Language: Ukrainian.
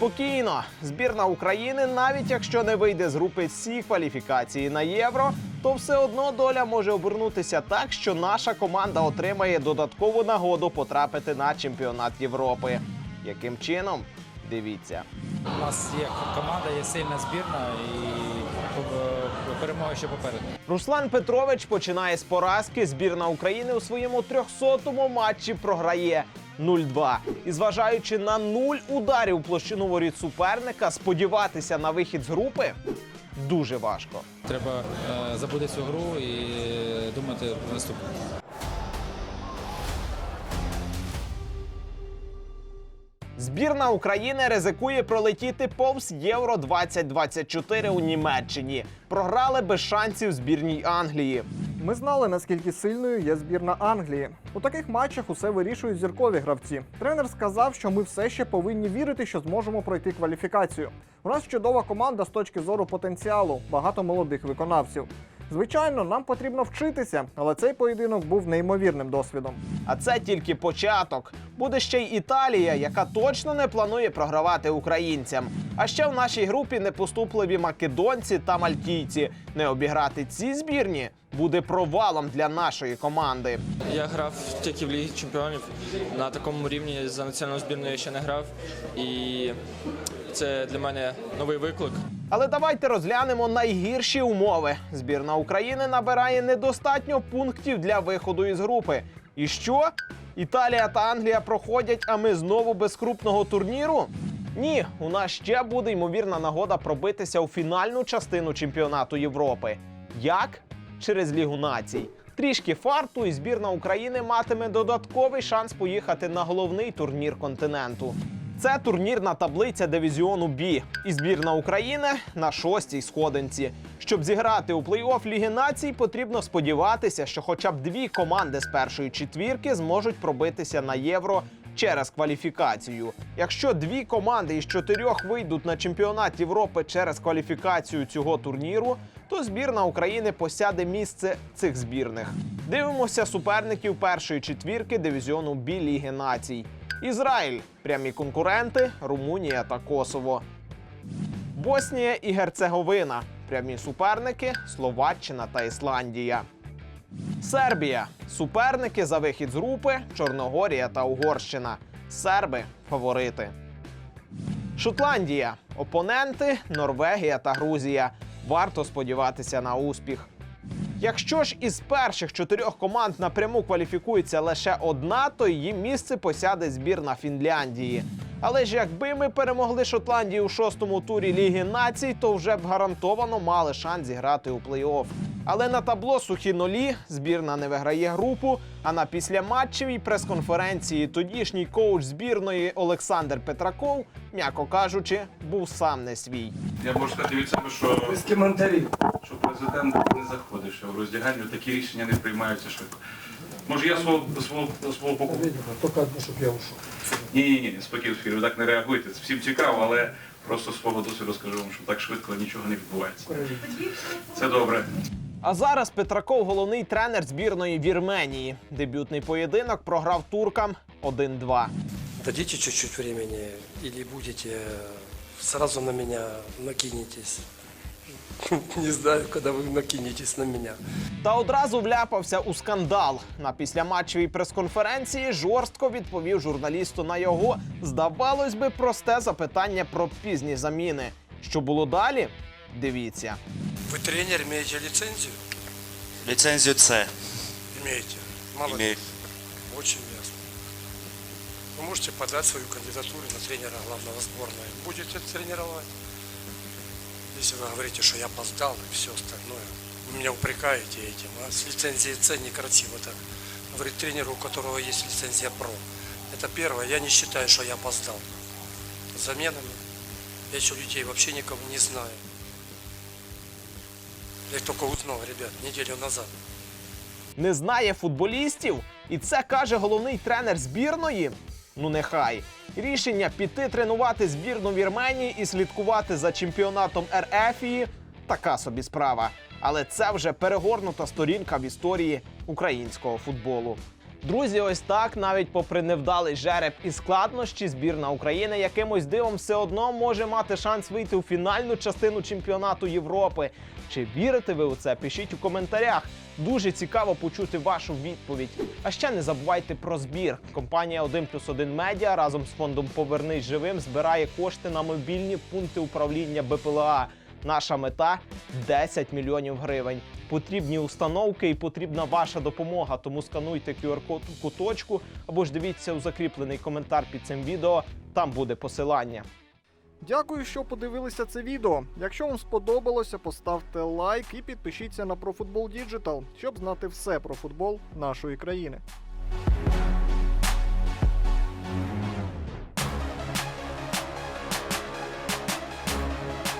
Спокійно, збірна України, навіть якщо не вийде з групи всі кваліфікації на євро, то все одно доля може обернутися так, що наша команда отримає додаткову нагоду потрапити на чемпіонат Європи. Яким чином? Дивіться. У нас є команда, є сильна збірна і е, перемога ще попереду. Руслан Петрович починає з поразки. Збірна України у своєму 300-му матчі програє 0-2. І зважаючи на нуль ударів площину воріт суперника, сподіватися на вихід з групи дуже важко. Треба е, забути цю гру і думати про наступну. Збірна України ризикує пролетіти повз Євро 2024 у Німеччині. Програли без шансів збірній Англії. Ми знали, наскільки сильною є збірна Англії. У таких матчах усе вирішують зіркові гравці. Тренер сказав, що ми все ще повинні вірити, що зможемо пройти кваліфікацію. У нас чудова команда з точки зору потенціалу, багато молодих виконавців. Звичайно, нам потрібно вчитися, але цей поєдинок був неймовірним досвідом. А це тільки початок. Буде ще й Італія, яка точно не планує програвати українцям. А ще в нашій групі непоступливі македонці та мальтійці. Не обіграти ці збірні буде провалом для нашої команди. Я грав тільки в Лігі Чемпіонів. На такому рівні за національну збірну я ще не грав. І це для мене новий виклик. Але давайте розглянемо найгірші умови. Збірна України набирає недостатньо пунктів для виходу із групи. І що? Італія та Англія проходять, а ми знову без крупного турніру? Ні, у нас ще буде ймовірна нагода пробитися у фінальну частину чемпіонату Європи. Як? Через Лігу націй. Трішки фарту, і збірна України матиме додатковий шанс поїхати на головний турнір континенту. Це турнірна таблиця дивізіону Бі. І збірна України на шостій сходинці. Щоб зіграти у плей-офф Ліги націй, потрібно сподіватися, що хоча б дві команди з першої четвірки зможуть пробитися на євро через кваліфікацію. Якщо дві команди із чотирьох вийдуть на чемпіонат Європи через кваліфікацію цього турніру, то збірна України посяде місце цих збірних. Дивимося суперників першої четвірки дивізіону Бі Ліги націй. Ізраїль прямі конкуренти Румунія та Косово. Боснія і Герцеговина прямі суперники Словаччина та Ісландія. Сербія суперники за вихід з групи Чорногорія та Угорщина. Серби фаворити. Шотландія опоненти Норвегія та Грузія. Варто сподіватися на успіх. Якщо ж із перших чотирьох команд напряму кваліфікується лише одна, то її місце посяде збірна Фінляндії. Але ж якби ми перемогли Шотландію у шостому турі Ліги націй, то вже б гарантовано мали шанс зіграти у плей-офф. Але на табло сухі нулі збірна не виграє групу. А на післяматчевій прес-конференції тодішній коуч збірної Олександр Петраков, м'яко кажучи, був сам не свій. Я можу сказати від себе, що, що президент не заходить ще в роздягальню, такі рішення не приймаються швидко. Може, я свого свого свого боку. Одну, щоб я ушел. Ні, ні, ні, спокійно, ви так не реагуєте. Це всім цікаво, але просто з свого досвіду скажу вам, що так швидко нічого не відбувається. Це добре. А зараз Петраков головний тренер збірної Вірменії. Дебютний поєдинок програв туркам 1-2. Дадите чуть-чуть времени или будете э, сразу на меня накинетесь? Не знаю, когда вы накинетесь на меня. Та одразу вляпався у скандал. На післяматчевій прес-конференції жорстко відповів журналісту на його, здавалось би, просте запитання про пізні заміни. Що було далі? Дивіться. Вы тренер, имеете лицензию? Ліцензію С Имеете. Молодец. імею. Очень ясно. Вы можете подать свою кандидатуру на тренера главного сборной. Будете тренировать. Если вы говорите, что я опоздал и все остальное, вы меня упрекаете этим. А с лицензией С некрасиво так. Говорит тренеру, у которого есть лицензия ПРО. Это первое. Я не считаю, что я опоздал. С заменами. Я еще людей вообще никого не знаю. Я только узнал, ребят, неделю назад. Не знає футболістів, і це каже головний тренер збірної. Ну нехай рішення піти тренувати збірну Вірменії і слідкувати за чемпіонатом РФії така собі справа. Але це вже перегорнута сторінка в історії українського футболу. Друзі, ось так, навіть попри невдалий жереб і складнощі, збірна України якимось дивом все одно може мати шанс вийти у фінальну частину чемпіонату Європи. Чи вірите ви у це? Пишіть у коментарях. Дуже цікаво почути вашу відповідь. А ще не забувайте про збір. Компанія 1 плюс 1 медіа разом з фондом Повернись живим збирає кошти на мобільні пункти управління БПЛА. Наша мета 10 мільйонів гривень. Потрібні установки і потрібна ваша допомога. Тому скануйте QR-код у куточку або ж дивіться у закріплений коментар під цим відео. Там буде посилання. Дякую, що подивилися це відео. Якщо вам сподобалося, поставте лайк і підпишіться на ProFootball Digital, щоб знати все про футбол нашої країни.